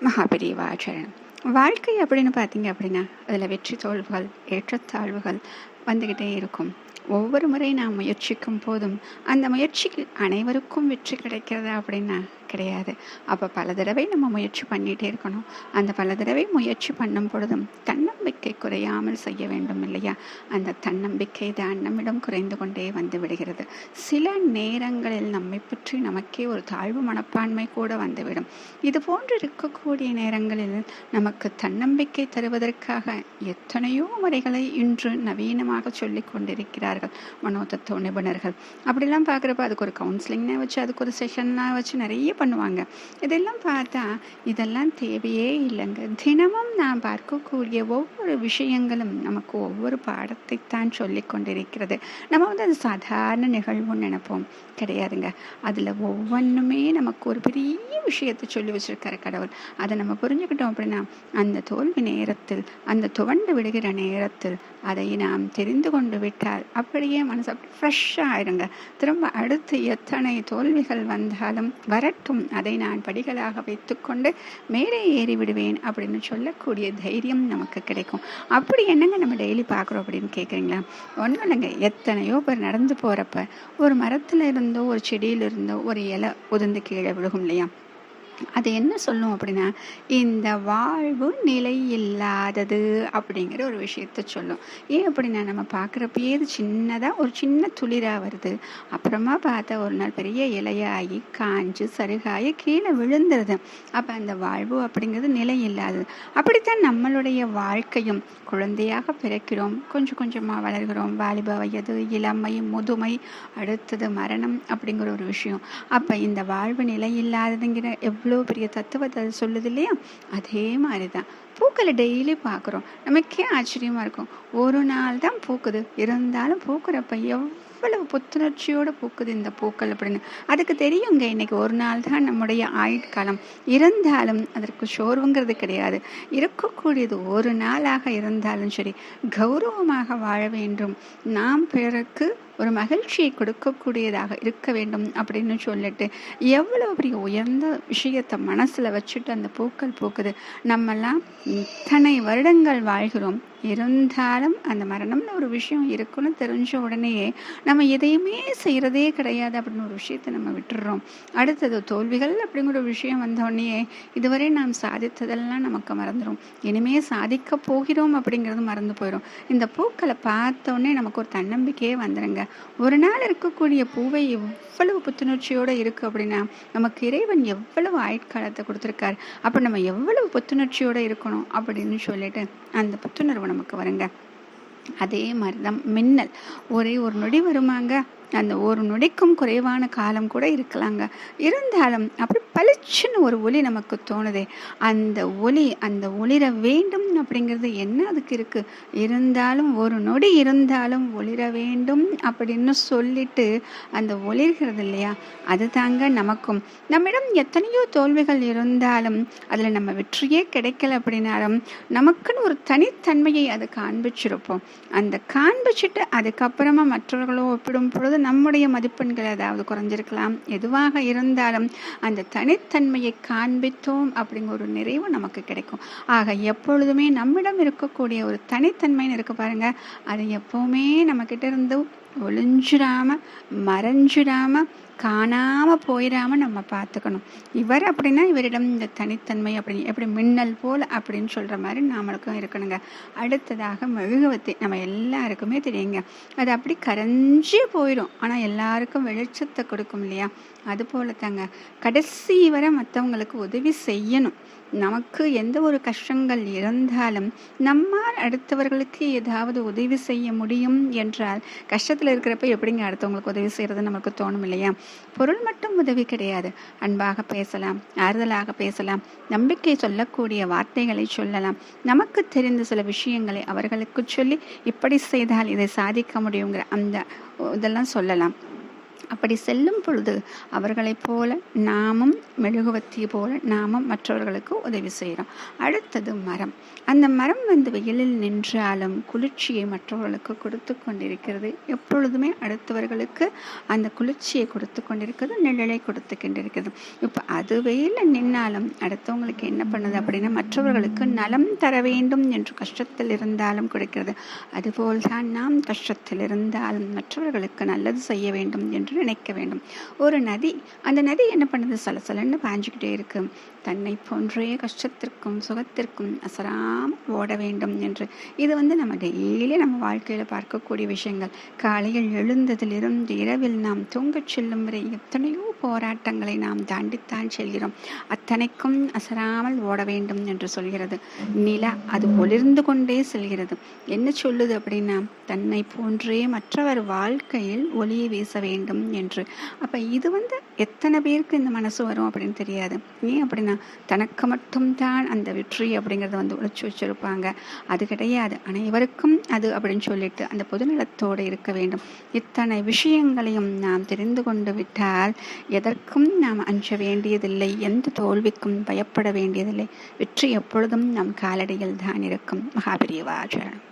மகாபெரிவாச்சரணம் வாழ்க்கை அப்படின்னு பார்த்தீங்க அப்படின்னா அதில் வெற்றி தோல்வுகள் ஏற்றத்தாழ்வுகள் வந்துக்கிட்டே இருக்கும். ஒவ்வொரு முறை நாம் முயற்சிக்கும் போதும் அந்த முயற்சிக்கு அனைவருக்கும் வெற்றி கிடைக்கிறதா அப்படின்னா கிடையாது. அப்போ பல தடவை நம்ம முயற்சி பண்ணிகிட்டே இருக்கணும். அந்த பல தடவை முயற்சி பண்ணும் பொழுதும் தன்னம்பிக்கை குறையாமல் செய்ய வேண்டும் இல்லையா? அந்த தன்னம்பிக்கை தான் நம்மிடம் குறைந்து கொண்டே வந்து விடுகிறது. சில நேரங்களில் நம்மை பற்றி நமக்கே ஒரு தாழ்வு மனப்பான்மை கூட வந்துவிடும். இது போன்று இருக்கக்கூடிய நேரங்களில் நமக்கு தன்னம்பிக்கை தருவதற்காக எத்தனையோ முறைகளை இன்று நவீனமாக கொண்டிருக்கிறார். கொண்டிருக்கிறார்கள் மனோதத்துவ நிபுணர்கள். அப்படிலாம் பார்க்குறப்ப அதுக்கு ஒரு கவுன்சிலிங்னே வச்சு அதுக்கு ஒரு செஷன்லாம் வச்சு நிறைய பண்ணுவாங்க. இதெல்லாம் பார்த்தா இதெல்லாம் தேவையே இல்லைங்க. தினமும் நான் பார்க்கக்கூடிய ஒவ்வொரு விஷயங்களும் நமக்கு ஒவ்வொரு பாடத்தை தான் சொல்லி கொண்டிருக்கிறது. நம்ம வந்து அது சாதாரண நிகழ்வுன்னு நினைப்போம். கிடையாதுங்க. அதில் ஒவ்வொன்றுமே நமக்கு ஒரு பெரிய விஷயத்தை சொல்லி வச்சிருக்காரு கடவுள். அதை நம்ம புரிஞ்சுக்கிட்டோம் அப்படின்னா அந்த தோல்வி நேரத்தில் அந்த துவண்டு விடுகிற நேரத்தில் அதை நாம் தெரிந்து கொண்டு விட்டால் அப்படியே மனசு அப்படி ஃப்ரெஷ்ஷாக ஆயிருங்க திரும்ப அடுத்து எத்தனை தோல்விகள் வந்தாலும் வரட்டும். அதை நான் படிகளாக வைத்துக்கொண்டு மேலே ஏறி விடுவேன் அப்படின்னு சொல்லக்கூடிய தைரியம் நமக்கு கிடைக்கும். அப்படி என்னங்க நம்ம டெய்லி பார்க்குறோம் அப்படின்னு கேட்குறீங்களா ஒன்றும் இல்லைங்க. எத்தனையோ பேர் நடந்து போகிறப்ப ஒரு மரத்தில் இருந்தோ ஒரு செடியில் இருந்தோ ஒரு இலை உதிர்ந்து கீழே விழுகும் இல்லையா? அது என்ன சொல்லும் அப்படின்னா இந்த வாழ்வு நிலை இல்லாதது அப்படிங்கிற ஒரு விஷயத்த சொல்லும். ஏன் அப்படின்னா நம்ம பார்க்குறப்பயே இது சின்னதாக ஒரு சின்ன துளிராக வருது. அப்புறமா பார்த்தா ஒரு நாள் பெரிய இலையாகி காஞ்சு சருகாகி கீழே விழுந்துருது. அப்போ அந்த வாழ்வு அப்படிங்கிறது நிலை இல்லாதது அப்படித்தான் நம்மளுடைய வாழ்க்கையும். குழந்தையாக பிறக்கிறோம். கொஞ்சம் கொஞ்சமாக வளர்கிறோம். வாலிப வயது இளமை முதுமை அடுத்தது மரணம் அப்படிங்கிற ஒரு விஷயம். அப்போ இந்த வாழ்வு நிலை இல்லாததுங்கிற அவ்வளோ பெரிய தத்துவத்தை அது சொல்லுது இல்லையா அதே மாதிரி தான் பூக்களை டெய்லி பார்க்குறோம். நமக்கே ஆச்சரியமாக இருக்கும். ஒரு நாள் தான் பூக்குது. இருந்தாலும் பூக்குறப்ப எவ்வளவு புத்துணர்ச்சியோடு பூக்குது இந்த பூக்கள் அப்படின்னு. அதுக்கு தெரியுங்க இன்னைக்கு ஒரு நாள் தான் நம்முடைய ஆயுட்காலம். இருந்தாலும் அதற்கு சோர்வுங்கிறது கிடையாது. இருக்கக்கூடியது ஒரு நாளாக இருந்தாலும் சரி கௌரவமாக வாழ வேண்டும். நாம் பிறருக்கு ஒரு மகிழ்ச்சியை கொடுக்கக்கூடியதாக இருக்க வேண்டும் அப்படின்னு சொல்லிட்டு எவ்வளோ பெரிய உயர்ந்த விஷயத்தை மனசில் வச்சுட்டு அந்த பூக்கள் பூக்குது. நம்மெல்லாம் இத்தனை வருடங்கள் வாழ்கிறோம். இருந்தாலும் அந்த மரணம்னு ஒரு விஷயம் இருக்குன்னு தெரிஞ்ச உடனேயே நம்ம எதையுமே செய்கிறதே கிடையாது அப்படின்னு ஒரு விஷயத்தை நம்ம விட்டுடுறோம் அடுத்தது தோல்விகள் அப்படிங்கிற ஒரு விஷயம் வந்தோடனே இதுவரை நாம் சாதித்ததெல்லாம் நமக்கு மறந்துடும் இனிமே சாதிக்க போகிறோம் அப்படிங்கிறது மறந்து போயிடும் இந்த பூக்களை பார்த்தோன்னே நமக்கு ஒரு தன்னம்பிக்கையே வந்துடுங்க ஒரு நாள் இருக்கக்கூடிய பூவை எவ்வளவு புத்துணர்ச்சியோடு இருக்குது அப்படின்னா நமக்கு இறைவன் எவ்வளவு ஆயுட்காலத்தை கொடுத்துருக்காரு. அப்போ நம்ம எவ்வளவு புத்துணர்ச்சியோடு இருக்கணும் அப்படின்னு சொல்லிட்டு அந்த புத்துணர்வு நமக்கு வருங்க. அதே மாதிரி தான் மின்னல். ஒரே ஒரு நொடி வருமாங்க. அந்த ஒரு நொடிக்கும் குறைவான காலம் கூட இருக்கலாங்க. இருந்தாலும் அப்படி பளிச்சுன்னு ஒரு ஒளி நமக்கு தோணுதே. அந்த ஒளி அந்த ஒளிர வேண்டும் அப்படிங்கிறது என்ன அதுக்கு இருக்கு? இருந்தாலும் ஒரு நொடி இருந்தாலும் ஒளிர வேண்டும் அப்படின்னு சொல்லிட்டு அந்த ஒளிர்கிறது இல்லையா? அது தாங்க நமக்கும். நம்மிடம் எத்தனையோ தோல்விகள் இருந்தாலும் அதில் நம்ம வெற்றியே கிடைக்கல அப்படின்னாலும் நமக்குன்னு ஒரு தனித்தன்மையை அது காண்பிச்சிருப்போம். அந்த காண்பிச்சுட்டு அதுக்கப்புறமா மற்றவர்களோ ஒப்பிடும் பொழுது நம்முடைய மதிப்பெண்கள் ஏதாவது குறைஞ்சிருக்கலாம். எதுவாக இருந்தாலும் அந்த தனி தனித்தன்மையை காண்பித்தோம் அப்படிங்கிற ஒரு நிறைவு நமக்கு கிடைக்கும். ஆக எப்பொழுதுமே நம்மிடம் இருக்கக்கூடிய ஒரு தனித்தன்மைன்னு இருக்கு பாருங்க. அது எப்பவுமே நம்ம கிட்ட இருந்து ஒளிஞ்சிடாம மறைஞ்சிடாம காணாமல் போயிடாம நம்ம பார்த்துக்கணும். இவர் அப்படின்னா இவரிடம் இந்த தனித்தன்மை அப்படி எப்படி மின்னல் போல் அப்படின்னு சொல்கிற மாதிரி நாமளுக்கும் இருக்கணுங்க. அடுத்ததாக மெழுகுவத்தி நம்ம எல்லாருக்குமே தெரியுங்க. அது அப்படி கரைஞ்சி போயிடும். ஆனால் எல்லாருக்கும் வெளிச்சத்தை கொடுக்கும் இல்லையா? அது போல தாங்க கடைசி வரை மற்றவங்களுக்கு உதவி செய்யணும். நமக்கு எந்த ஒரு கஷ்டங்கள் இருந்தாலும் நம்மால் அடுத்தவர்களுக்கு ஏதாவது உதவி செய்ய முடியும் என்றால் கஷ்டத்தில் இருக்கிறப்ப எப்படிங்க அடுத்தவங்களுக்கு உதவி செய்கிறது நமக்கு தோணும் இல்லையா? பொருள் மட்டும் உதவி கிடையாது. அன்பாக பேசலாம் ஆறுதலாக பேசலாம் நம்பிக்கை சொல்லக்கூடிய வார்த்தைகளை சொல்லலாம். நமக்கு தெரிந்த சில விஷயங்களை அவர்களுக்கு சொல்லி இப்படி செய்தால் இதை சாதிக்க முடியுங்கிற அந்த இதெல்லாம் சொல்லலாம். அப்படி செல்லும் பொழுது அவர்களைப் போல நாமும் மெழுகுவத்தி போல நாமும் மற்றவர்களுக்கு உதவி செய்கிறோம். அடுத்தது மரம். அந்த மரம் வந்து வெயிலில் நின்றாலும் குளிர்ச்சியை மற்றவர்களுக்கு கொடுத்து கொண்டிருக்கிறது. எப்பொழுதுமே அடுத்தவர்களுக்கு அந்த குளிர்ச்சியை கொடுத்து கொண்டிருக்கிறது நிழலை கொடுத்து கொண்டிருக்கிறது. இப்போ அது வெயிலில் நின்னாலும் அடுத்தவங்களுக்கு என்ன பண்ணுது அப்படின்னா மற்றவர்களுக்கு நலம் தர வேண்டும் என்று கஷ்டத்தில் இருந்தாலும் கொடுக்கிறது. அதுபோல் தான் நாம் கஷ்டத்தில் இருந்தாலும் மற்றவர்களுக்கு நல்லது செய்ய வேண்டும் என்று என்று நினைக்க வேண்டும். ஒரு நதி அந்த நதி என்ன பண்ணுது? சலசலன்னு பாஞ்சுக்கிட்டே இருக்குது தன்னை போன்றே கஷ்டத்திற்கும் சுகத்திற்கும் அசராமல் ஓட வேண்டும் என்று. இது வந்து நம்ம டெய்லி நம்ம வாழ்க்கையில் பார்க்கக்கூடிய விஷயங்கள். காலையில் எழுந்ததிலிருந்து இரவில் நாம் தூங்கச் செல்லும் வரை எத்தனையோ போராட்டங்களை நாம் தாண்டித்தான் செல்கிறோம். அத்தனைக்கும் அசராமல் ஓட வேண்டும் என்று சொல்கிறது. நிலா அது ஒளிர்ந்து கொண்டே செல்கிறது. என்ன சொல்லுது அப்படின்னா தன்னை போன்றே மற்றவர் வாழ்க்கையில் ஒளியை வீச வேண்டும். வேண்டும் என்று. அப்போ இது வந்து எத்தனை பேருக்கு இந்த மனசு வரும் அப்படின்னு தெரியாது. ஏன் அப்படின்னா தனக்கு மட்டும்தான் அந்த வெற்றி அப்படிங்கிறத வந்து உழைச்சி வச்சிருப்பாங்க. அது கிடையாது. அனைவருக்கும் அது அப்படின்னு சொல்லிட்டு அந்த பொதுநலத்தோடு இருக்க வேண்டும். இத்தனை விஷயங்களையும் நாம் தெரிந்து கொண்டு விட்டால் எதற்கும் நாம் அஞ்ச வேண்டியதில்லை எந்த தோல்விக்கும் பயப்பட வேண்டியதில்லை. வெற்றி எப்பொழுதும் நம் காலடியில் தான் இருக்கும். மகாபிரியவாச்சரணம்